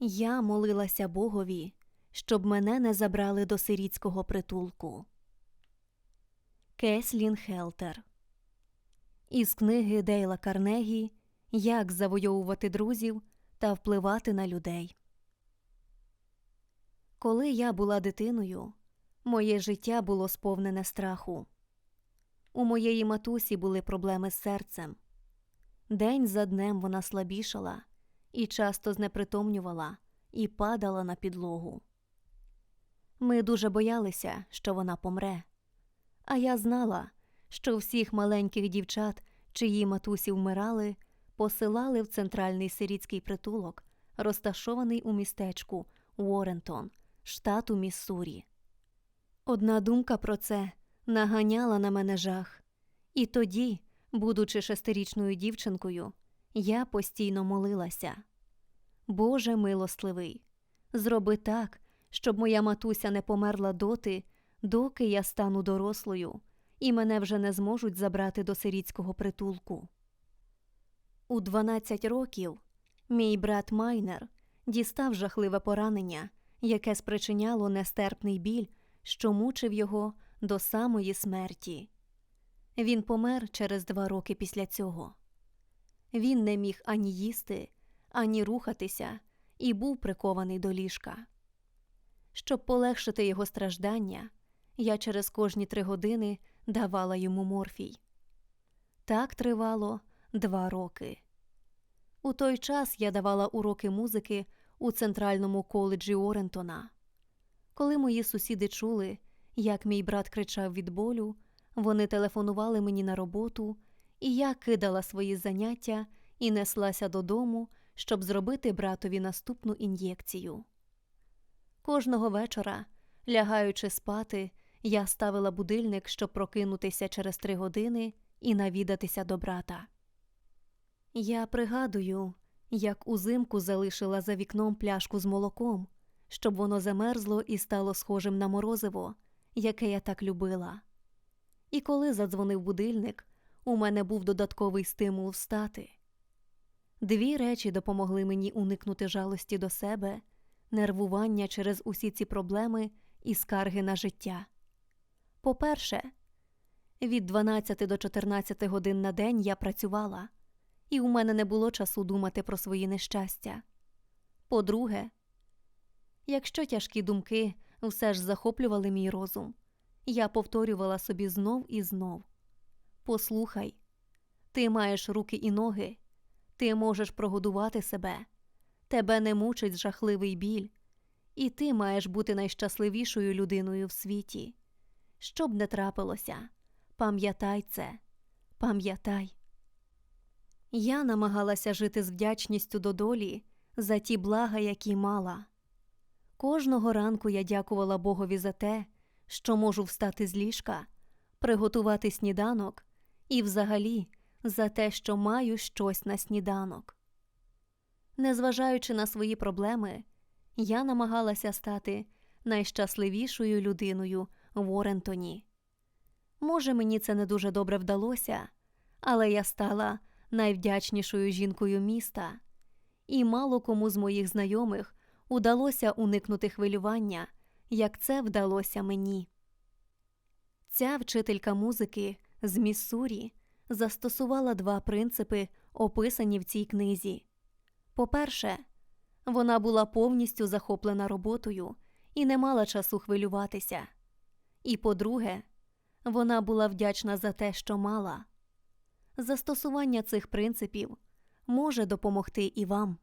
Я молилася Богові, щоб мене не забрали до сирітського притулку. Кеслін Хелтер Із книги Дейла Карнегі Як завойовувати друзів та впливати на людей. Коли я була дитиною, моє життя було сповнене страху. У моєї матусі були проблеми з серцем. День за днем вона слабішала і часто знепритомнювала і падала на підлогу. Ми дуже боялися, що вона помре. А я знала, що всіх маленьких дівчат, чиї матусі вмирали, посилали в центральний сирітський притулок, розташований у містечку Уоррентон, штату Міссурі. Одна думка про це наганяла на мене жах, і тоді, будучи шестирічною дівчинкою, я постійно молилася. Боже милостливий, зроби так, щоб моя матуся не померла доти, доки я стану дорослою, і мене вже не зможуть забрати до сирітського притулку. У 12 років мій брат Майнер дістав жахливе поранення, яке спричиняло нестерпний біль, що мучив його до самої смерті. Він помер через два роки після цього. Він не міг ані їсти, ані рухатися і був прикований до ліжка. Щоб полегшити його страждання, я через кожні три години давала йому морфій. Так тривало два роки. У той час я давала уроки музики у центральному коледжі Орентона. Коли мої сусіди чули, як мій брат кричав від болю, вони телефонували мені на роботу, і я кидала свої заняття і неслася додому, щоб зробити братові наступну ін'єкцію. Кожного вечора, лягаючи спати, я ставила будильник, щоб прокинутися через три години і навідатися до брата. Я пригадую, як узимку залишила за вікном пляшку з молоком, щоб воно замерзло і стало схожим на морозиво, яке я так любила. І коли задзвонив будильник, у мене був додатковий стимул встати. Дві речі допомогли мені уникнути жалості до себе, нервування через усі ці проблеми і скарги на життя. По-перше, від 12 до 14 годин на день я працювала, і у мене не було часу думати про свої нещастя. По-друге, якщо тяжкі думки все ж захоплювали мій розум, я повторювала собі знов і знов Послухай, ти маєш руки і ноги, ти можеш прогодувати себе, тебе не мучить жахливий біль, і ти маєш бути найщасливішою людиною в світі. Що б не трапилося, пам'ятай це, пам'ятай. Я намагалася жити з вдячністю до долі за ті блага, які мала. Кожного ранку я дякувала Богові за те, що можу встати з ліжка, приготувати сніданок і, взагалі, за те, що маю щось на сніданок. Незважаючи на свої проблеми, я намагалася стати найщасливішою людиною в Орентоні. Може, мені це не дуже добре вдалося, але я стала найвдячнішою жінкою міста, і мало кому з моїх знайомих удалося уникнути хвилювання, як це вдалося мені. Ця вчителька музики з Міссурі застосувала два принципи, описані в цій книзі. По-перше, вона була повністю захоплена роботою і не мала часу хвилюватися. І по-друге, вона була вдячна за те, що мала. Застосування цих принципів може допомогти і вам.